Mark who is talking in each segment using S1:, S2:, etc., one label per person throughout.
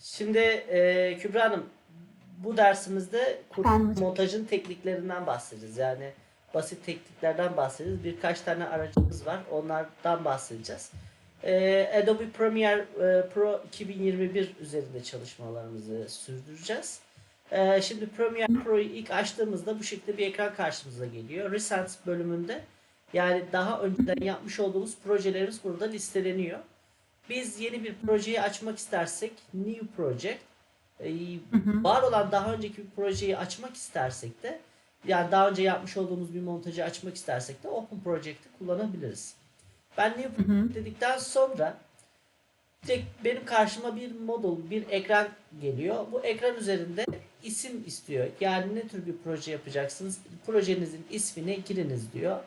S1: Şimdi e, Kübra Hanım bu dersimizde montajın tekniklerinden bahsedeceğiz. Yani basit tekniklerden bahsedeceğiz. Birkaç tane aracımız var. Onlardan bahsedeceğiz. E, Adobe Premiere e, Pro 2021 üzerinde çalışmalarımızı sürdüreceğiz. E, şimdi Premiere Pro'yu ilk açtığımızda bu şekilde bir ekran karşımıza geliyor. Recent bölümünde yani daha önceden yapmış olduğumuz projelerimiz burada listeleniyor. Biz yeni bir projeyi açmak istersek New Project e, var olan daha önceki bir projeyi açmak istersek de yani daha önce yapmış olduğumuz bir montajı açmak istersek de Open Project'i kullanabiliriz. Ben New Project dedikten sonra direkt benim karşıma bir model, bir ekran geliyor. Bu ekran üzerinde isim istiyor. Yani ne tür bir proje yapacaksınız? Projenizin ismini giriniz diyor.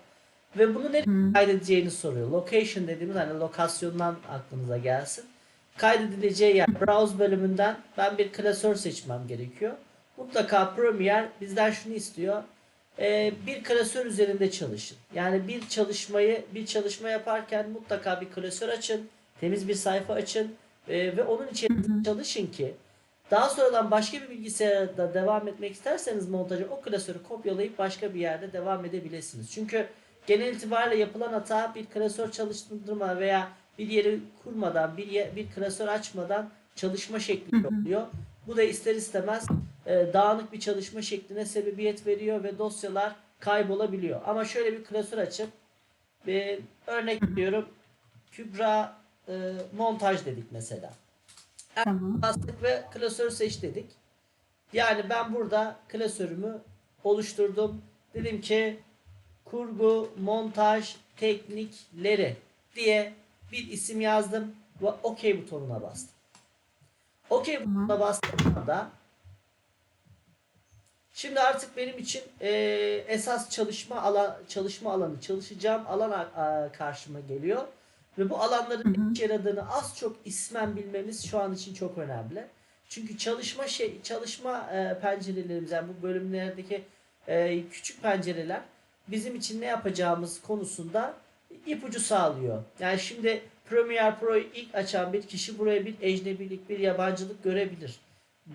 S1: Ve bunu nereye kaydedeceğini soruyor. Location dediğimiz hani lokasyondan aklınıza gelsin. Kaydedileceği yer browse bölümünden ben bir klasör seçmem gerekiyor. Mutlaka Premiere bizden şunu istiyor. Ee, bir klasör üzerinde çalışın. Yani bir çalışmayı bir çalışma yaparken mutlaka bir klasör açın. Temiz bir sayfa açın. ee, ve onun içerisinde çalışın ki daha sonradan başka bir bilgisayarda devam etmek isterseniz montajı o klasörü kopyalayıp başka bir yerde devam edebilirsiniz. Çünkü genel itibariyle yapılan hata bir klasör çalıştırma veya bir yeri kurmadan, bir ye- bir klasör açmadan çalışma şekli oluyor. Bu da ister istemez e, dağınık bir çalışma şekline sebebiyet veriyor ve dosyalar kaybolabiliyor. Ama şöyle bir klasör açıp bir örnek veriyorum. Kübra e, montaj dedik mesela.
S2: Tamam.
S1: Bastık ve klasör seç dedik. Yani ben burada klasörümü oluşturdum. Dedim ki kurgu, montaj, teknikleri diye bir isim yazdım ve OK butonuna bastım. OK butonuna bastığımda şimdi artık benim için e, esas çalışma alan çalışma alanı, çalışacağım alan a- karşıma geliyor. Ve bu alanların ne işe yaradığını az çok ismen bilmemiz şu an için çok önemli. Çünkü çalışma şey çalışma e, pencerelerimiz yani bu bölümlerdeki e, küçük pencereler bizim için ne yapacağımız konusunda ipucu sağlıyor. Yani şimdi Premiere Pro'yu ilk açan bir kişi buraya bir ecnebilik, bir yabancılık görebilir.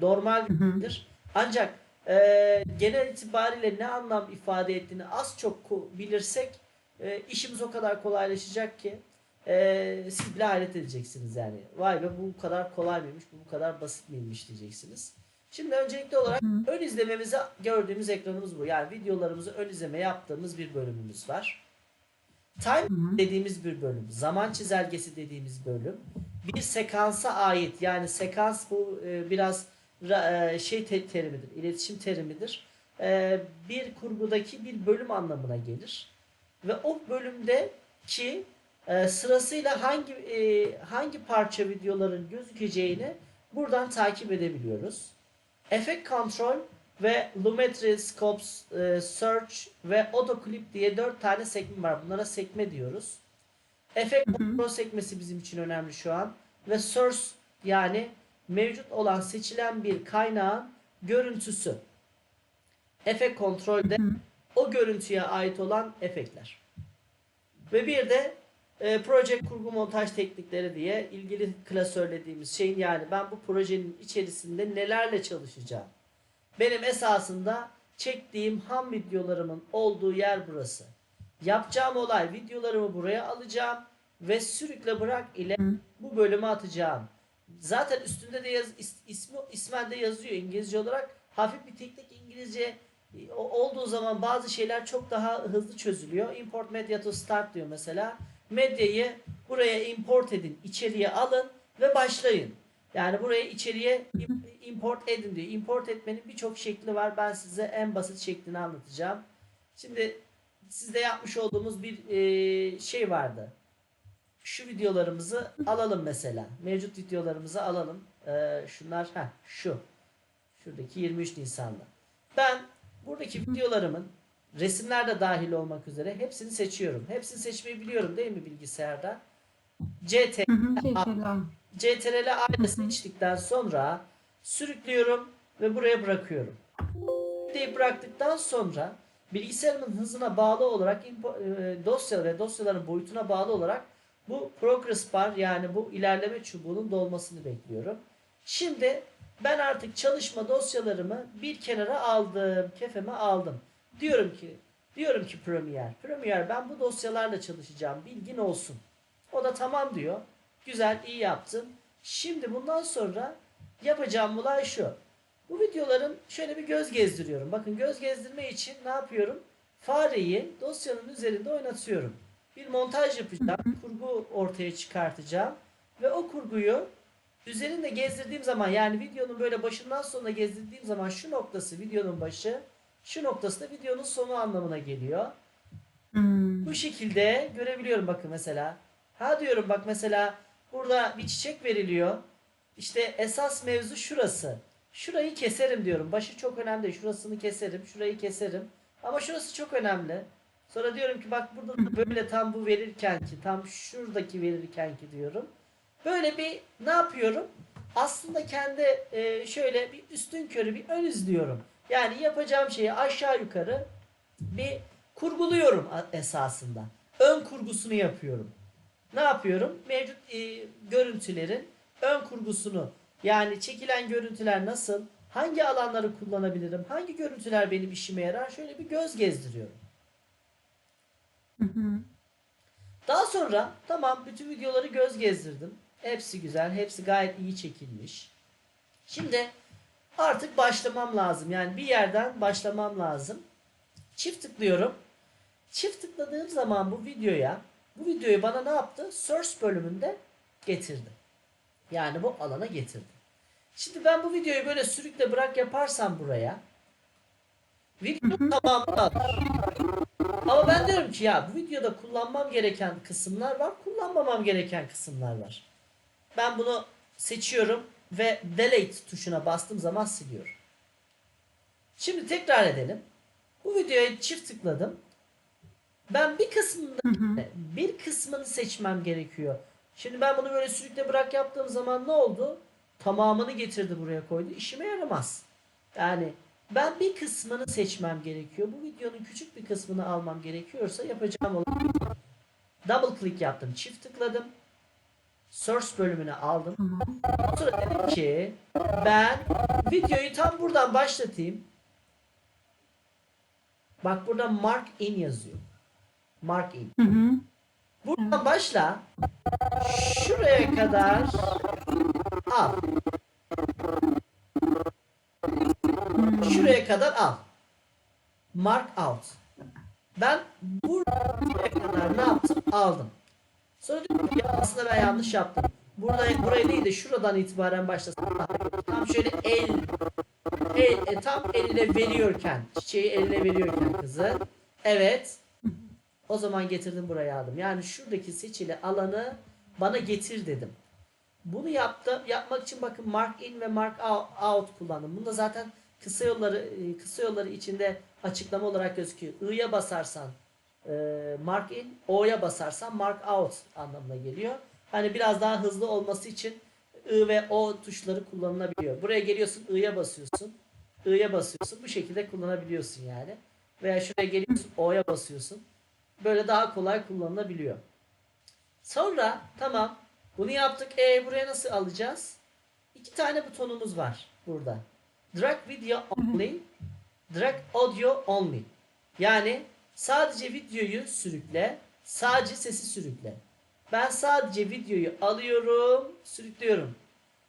S1: Normaldir. Ancak e, genel itibariyle ne anlam ifade ettiğini az çok bilirsek e, işimiz o kadar kolaylaşacak ki e, siz bile hayret edeceksiniz yani. Vay be bu kadar kolay mıymış, bu kadar basit miymiş diyeceksiniz. Şimdi öncelikli olarak ön izlememizi gördüğümüz ekranımız bu. Yani videolarımızı ön izleme yaptığımız bir bölümümüz var. Time dediğimiz bir bölüm, zaman çizelgesi dediğimiz bölüm, bir sekansa ait yani sekans bu e, biraz ra- e, şey te- terimidir, iletişim terimidir. E, bir kurgudaki bir bölüm anlamına gelir ve o bölümde ki e, sırasıyla hangi e, hangi parça videoların gözükeceğini buradan takip edebiliyoruz. Effect Control ve Lumetri Scopes e, Search ve Auto Clip diye dört tane sekme var. Bunlara sekme diyoruz. Effect Control sekmesi bizim için önemli şu an. Ve Source yani mevcut olan seçilen bir kaynağın görüntüsü. Effect Control'de o görüntüye ait olan efektler. Ve bir de e, proje kurgu montaj teknikleri diye ilgili klasörlediğimiz şeyin yani ben bu projenin içerisinde nelerle çalışacağım. Benim esasında çektiğim ham videolarımın olduğu yer burası. Yapacağım olay videolarımı buraya alacağım ve sürükle bırak ile bu bölüme atacağım. Zaten üstünde de yaz, is- ismi, ismen de yazıyor İngilizce olarak. Hafif bir teknik İngilizce e, olduğu zaman bazı şeyler çok daha hızlı çözülüyor. Import media to start diyor mesela. Medyayı buraya import edin, içeriye alın ve başlayın. Yani buraya içeriye im- import edin diyor. Import etmenin birçok şekli var. Ben size en basit şeklini anlatacağım. Şimdi sizde yapmış olduğumuz bir e, şey vardı. Şu videolarımızı alalım mesela. Mevcut videolarımızı alalım. E, şunlar ha şu. Şuradaki 23 Nisan'da. Ben buradaki videolarımın resimler de dahil olmak üzere hepsini seçiyorum. Hepsini seçmeyi biliyorum değil mi bilgisayarda? CT
S2: Hı hı, Teşekkürler.
S1: CTRL aile seçtikten sonra sürüklüyorum ve buraya bırakıyorum. Sürükleyi bıraktıktan sonra bilgisayarımın hızına bağlı olarak e, dosya ve dosyaların boyutuna bağlı olarak bu progress bar yani bu ilerleme çubuğunun dolmasını bekliyorum. Şimdi ben artık çalışma dosyalarımı bir kenara aldım, kefeme aldım. Diyorum ki, diyorum ki Premiere, Premiere ben bu dosyalarla çalışacağım, bilgin olsun. O da tamam diyor. Güzel, iyi yaptın. Şimdi bundan sonra yapacağım olay şu. Bu videoların şöyle bir göz gezdiriyorum. Bakın göz gezdirme için ne yapıyorum? Fareyi dosyanın üzerinde oynatıyorum. Bir montaj yapacağım. Kurgu ortaya çıkartacağım. Ve o kurguyu üzerinde gezdirdiğim zaman yani videonun böyle başından sonuna gezdirdiğim zaman şu noktası videonun başı, şu noktası da videonun sonu anlamına geliyor.
S2: Hmm.
S1: Bu şekilde görebiliyorum bakın mesela. Ha diyorum bak mesela burada bir çiçek veriliyor. İşte esas mevzu şurası. Şurayı keserim diyorum. Başı çok önemli. Şurasını keserim. Şurayı keserim. Ama şurası çok önemli. Sonra diyorum ki bak burada da böyle tam bu verirken ki tam şuradaki verirken ki diyorum. Böyle bir ne yapıyorum? Aslında kendi e, şöyle bir üstün körü bir ön izliyorum. Yani yapacağım şeyi aşağı yukarı bir kurguluyorum esasında. Ön kurgusunu yapıyorum. Ne yapıyorum? Mevcut e, görüntülerin ön kurgusunu yani çekilen görüntüler nasıl? Hangi alanları kullanabilirim? Hangi görüntüler benim işime yarar? Şöyle bir göz gezdiriyorum.
S2: Hı hı.
S1: Daha sonra tamam bütün videoları göz gezdirdim. Hepsi güzel, hepsi gayet iyi çekilmiş. Şimdi artık başlamam lazım. Yani bir yerden başlamam lazım. Çift tıklıyorum. Çift tıkladığım zaman bu videoya, bu videoyu bana ne yaptı? Source bölümünde getirdi. Yani bu alana getirdi. Şimdi ben bu videoyu böyle sürükle bırak yaparsam buraya video tamamını alır. Ama ben diyorum ki ya bu videoda kullanmam gereken kısımlar var, kullanmamam gereken kısımlar var. Ben bunu seçiyorum ve delete tuşuna bastığım zaman siliyorum. Şimdi tekrar edelim. Bu videoya çift tıkladım. Ben bir
S2: hı.
S1: bir kısmını seçmem gerekiyor. Şimdi ben bunu böyle sürükle bırak yaptığım zaman ne oldu? Tamamını getirdi buraya koydu. İşime yaramaz. Yani ben bir kısmını seçmem gerekiyor. Bu videonun küçük bir kısmını almam gerekiyorsa yapacağım olan double click yaptım. Çift tıkladım. Source bölümüne aldım.
S2: Tamam.
S1: Sonra dedim ki ben videoyu tam buradan başlatayım. Bak burada mark in yazıyor. Mark in.
S2: Hı hı.
S1: Buradan başla. Şuraya kadar al. Şuraya kadar al. Mark out. Ben buraya kadar ne yaptım? Aldım. Sonra diyorum ya aslında ben yanlış yaptım. Burada buraya değil de şuradan itibaren başlasın. Tam şöyle el, el e, tam eline veriyorken, çiçeği eline veriyorken kızı. Evet. O zaman getirdim buraya aldım. Yani şuradaki seçili alanı bana getir dedim. Bunu yaptım. Yapmak için bakın mark in ve mark out, out kullandım. Bunda zaten kısa yolları e, kısa yolları içinde açıklama olarak gözüküyor. I'ya basarsan e, mark in, O'ya basarsan mark out anlamına geliyor. Hani biraz daha hızlı olması için I ve O tuşları kullanılabiliyor. Buraya geliyorsun I'ya basıyorsun. I'ya basıyorsun. Bu şekilde kullanabiliyorsun yani. Veya şuraya geliyorsun O'ya basıyorsun. Böyle daha kolay kullanılabiliyor. Sonra tamam bunu yaptık. E buraya nasıl alacağız? İki tane butonumuz var burada. Drag video only, drag audio only. Yani sadece videoyu sürükle, sadece sesi sürükle. Ben sadece videoyu alıyorum, sürüklüyorum.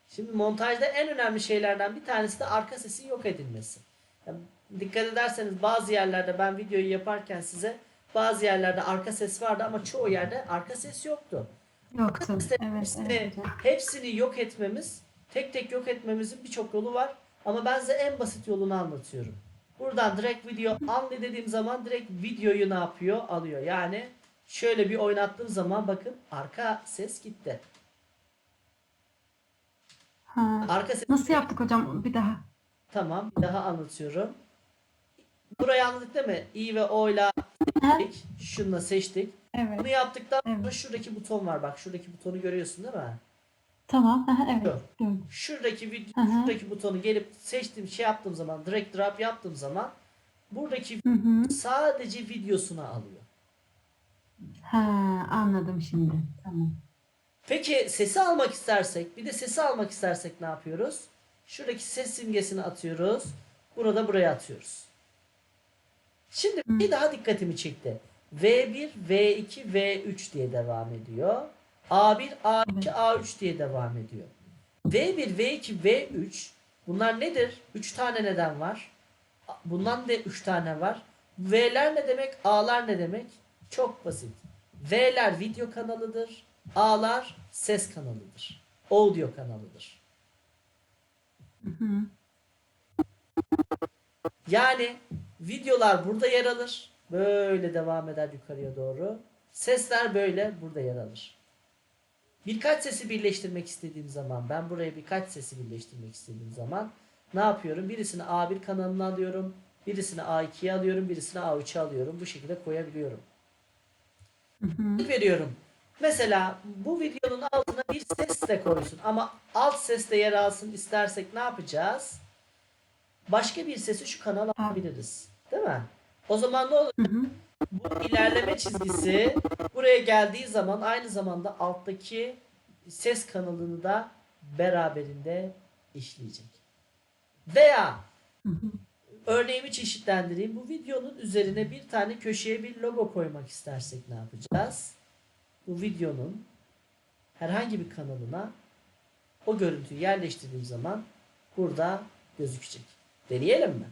S1: Şimdi montajda en önemli şeylerden bir tanesi de arka sesin yok edilmesi. Yani dikkat ederseniz bazı yerlerde ben videoyu yaparken size bazı yerlerde arka ses vardı ama çoğu yerde arka ses yoktu.
S2: Yoktu.
S1: İşte
S2: Evet, evet
S1: hepsini yok etmemiz, tek tek yok etmemizin birçok yolu var. Ama ben size en basit yolunu anlatıyorum. Buradan direkt video only dediğim zaman direkt videoyu ne yapıyor? Alıyor. Yani şöyle bir oynattığım zaman bakın arka ses gitti.
S2: Ha.
S1: Arka ses
S2: Nasıl yaptık hocam? Bir daha.
S1: tamam. Bir daha anlatıyorum. Burayı anladık değil mi? I ve O ile seçtik. Şununla seçtik.
S2: Evet.
S1: Bunu yaptıktan sonra
S2: Evet.
S1: şuradaki buton var. Bak şuradaki butonu görüyorsun değil mi?
S2: Tamam. Aha, evet. Gördüm.
S1: şuradaki video,
S2: hı.
S1: şuradaki butonu gelip seçtiğim şey yaptığım zaman direkt drop yaptığım zaman buradaki
S2: Hı hı.
S1: sadece videosunu alıyor.
S2: Ha, anladım şimdi. Tamam.
S1: Peki sesi almak istersek, bir de sesi almak istersek ne yapıyoruz? Şuradaki ses simgesini atıyoruz. Burada buraya atıyoruz. Şimdi bir daha dikkatimi çekti. V1, V2, V3 diye devam ediyor. A1, A2, A3 diye devam ediyor. V1, V2, V3 bunlar nedir? 3 tane neden var. Bundan da 3 tane var. V'ler ne demek? A'lar ne demek? Çok basit. V'ler video kanalıdır. A'lar ses kanalıdır. Audio kanalıdır. Yani videolar burada yer alır. Böyle devam eder yukarıya doğru. Sesler böyle burada yer alır. Birkaç sesi birleştirmek istediğim zaman ben buraya birkaç sesi birleştirmek istediğim zaman ne yapıyorum? Birisini A1 kanalına alıyorum. Birisini A2'ye alıyorum. Birisini A3'e alıyorum. Bu şekilde koyabiliyorum. Veriyorum. Mesela bu videonun altına bir ses de koysun ama alt ses de yer alsın istersek ne yapacağız? Başka bir sesi şu kanala alabiliriz. Değil mi? O zaman ne olur? Bu ilerleme çizgisi buraya geldiği zaman aynı zamanda alttaki ses kanalını da beraberinde işleyecek. Veya örneğimi çeşitlendireyim. Bu videonun üzerine bir tane köşeye bir logo koymak istersek ne yapacağız? Bu videonun herhangi bir kanalına o görüntüyü yerleştirdiğim zaman burada gözükecek. Deneyelim mi?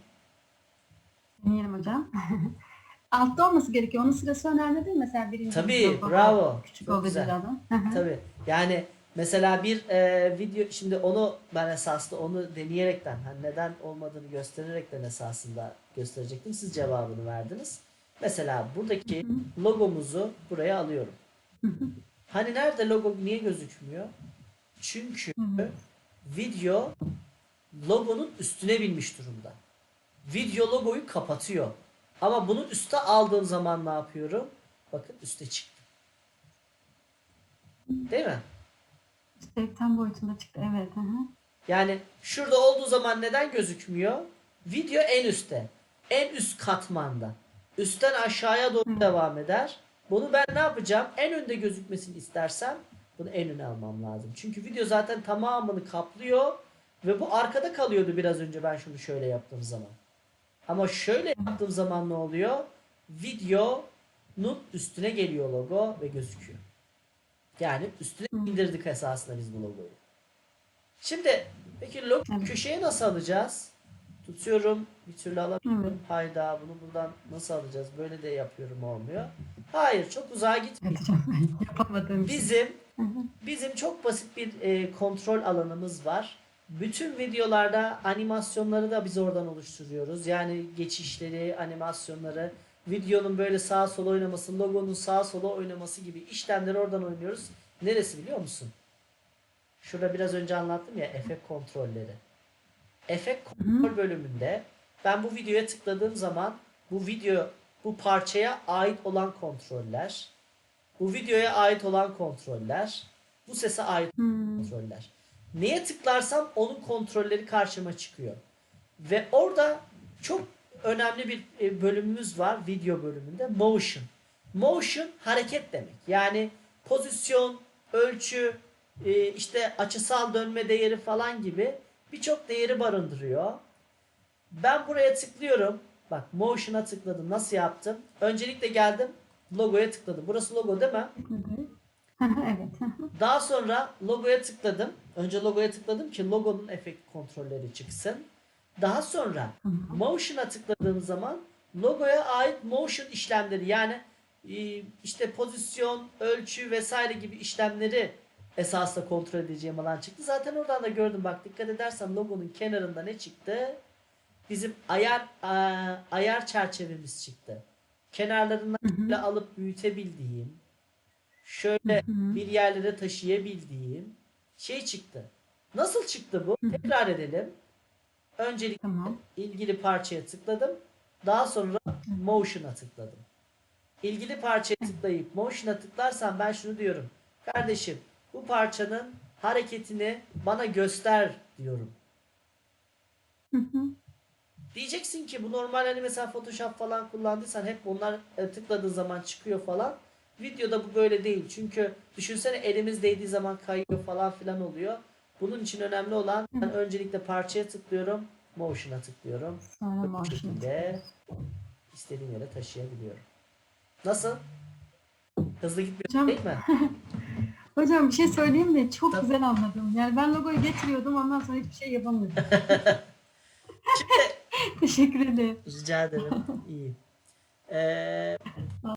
S2: Deneyelim hocam. Altta olması gerekiyor. Onun sırası önemli değil mi? Mesela birinci
S1: Tabii,
S2: logo,
S1: bravo.
S2: Küçük
S1: Çok güzel.
S2: hı.
S1: Tabii. Yani mesela bir e, video şimdi onu ben esaslı onu deneyerekten hani neden olmadığını göstererekten esasında gösterecektim. Siz cevabını verdiniz. Mesela buradaki logomuzu buraya alıyorum. Hani nerede logo niye gözükmüyor? Çünkü
S2: Evet.
S1: video logonun üstüne binmiş durumda. Video logoyu kapatıyor. Ama bunu üste aldığım zaman ne yapıyorum? Bakın üste çıktı. Değil mi?
S2: İşte ekran boyutunda çıktı. Evet. Hı hı.
S1: Yani şurada olduğu zaman neden gözükmüyor? Video en üstte. En üst katmanda. Üstten aşağıya doğru devam eder. Bunu ben ne yapacağım? En önde gözükmesini istersem bunu en öne almam lazım. Çünkü video zaten tamamını kaplıyor ve bu arkada kalıyordu biraz önce ben şunu şöyle yaptığım zaman. Ama şöyle yaptığım zaman ne oluyor? Videonun üstüne geliyor logo ve gözüküyor. Yani üstüne indirdik esasında biz bu logoyu. Şimdi peki logo
S2: Evet.
S1: köşeye nasıl alacağız? Tutuyorum bir türlü alamıyorum.
S2: Evet.
S1: Hayda bunu buradan nasıl alacağız? Böyle de yapıyorum olmuyor. Hayır çok uzağa gitmiyor.
S2: Yapamadığım için.
S1: Bizim bizim çok basit bir e, kontrol alanımız var. Bütün videolarda animasyonları da biz oradan oluşturuyoruz. Yani geçişleri, animasyonları, videonun böyle sağa sola oynaması, logonun sağa sola oynaması gibi işlemleri oradan oynuyoruz. Neresi biliyor musun? Şurada biraz önce anlattım ya efekt kontrolleri. Efekt kontrol bölümünde ben bu videoya tıkladığım zaman bu video bu parçaya ait olan kontroller, bu videoya ait olan kontroller, bu sese ait
S2: Hmm.
S1: kontroller. Neye tıklarsam onun kontrolleri karşıma çıkıyor. Ve orada çok önemli bir e, bölümümüz var video bölümünde motion. Motion hareket demek. Yani pozisyon, ölçü, e, işte açısal dönme değeri falan gibi birçok değeri barındırıyor. Ben buraya tıklıyorum. Bak motion'a tıkladım. Nasıl yaptım? Öncelikle geldim. Logoya tıkladım. Burası logo değil mi?
S2: evet.
S1: Daha sonra logoya tıkladım. Önce logoya tıkladım ki logonun efekt kontrolleri çıksın. Daha sonra motion'a tıkladığım zaman logoya ait motion işlemleri yani e, işte pozisyon, ölçü vesaire gibi işlemleri esasla kontrol edeceğim alan çıktı. Zaten oradan da gördüm bak dikkat edersen logonun kenarında ne çıktı? Bizim ayar a- ayar çerçevemiz çıktı. Kenarlarından alıp büyütebildiğim şöyle bir yerlere taşıyabildiğim şey çıktı. Nasıl çıktı bu? Tekrar edelim. Öncelikle
S2: Tamam.
S1: ilgili parçaya tıkladım. Daha sonra motion'a tıkladım. İlgili parçaya tıklayıp motion'a tıklarsam ben şunu diyorum. Kardeşim bu parçanın hareketini bana göster diyorum.
S2: Hı hı.
S1: Diyeceksin ki bu normal hani mesela Photoshop falan kullandıysan hep bunlar e, tıkladığın zaman çıkıyor falan. Videoda bu böyle değil. Çünkü düşünsene elimiz değdiği zaman kayıyor falan filan oluyor. Bunun için önemli olan ben öncelikle parçaya tıklıyorum. Motion'a tıklıyorum.
S2: Sonra
S1: Bu şekilde istediğim yere taşıyabiliyorum. Nasıl? Hızlı gitmiyor
S2: Hocam-
S1: değil mi?
S2: Hocam bir şey söyleyeyim mi? Çok
S1: Tabii.
S2: güzel anladım. Yani ben logoyu getiriyordum ondan sonra hiçbir şey yapamıyordum. Teşekkür ederim.
S1: rica ederim. İyi. Ee,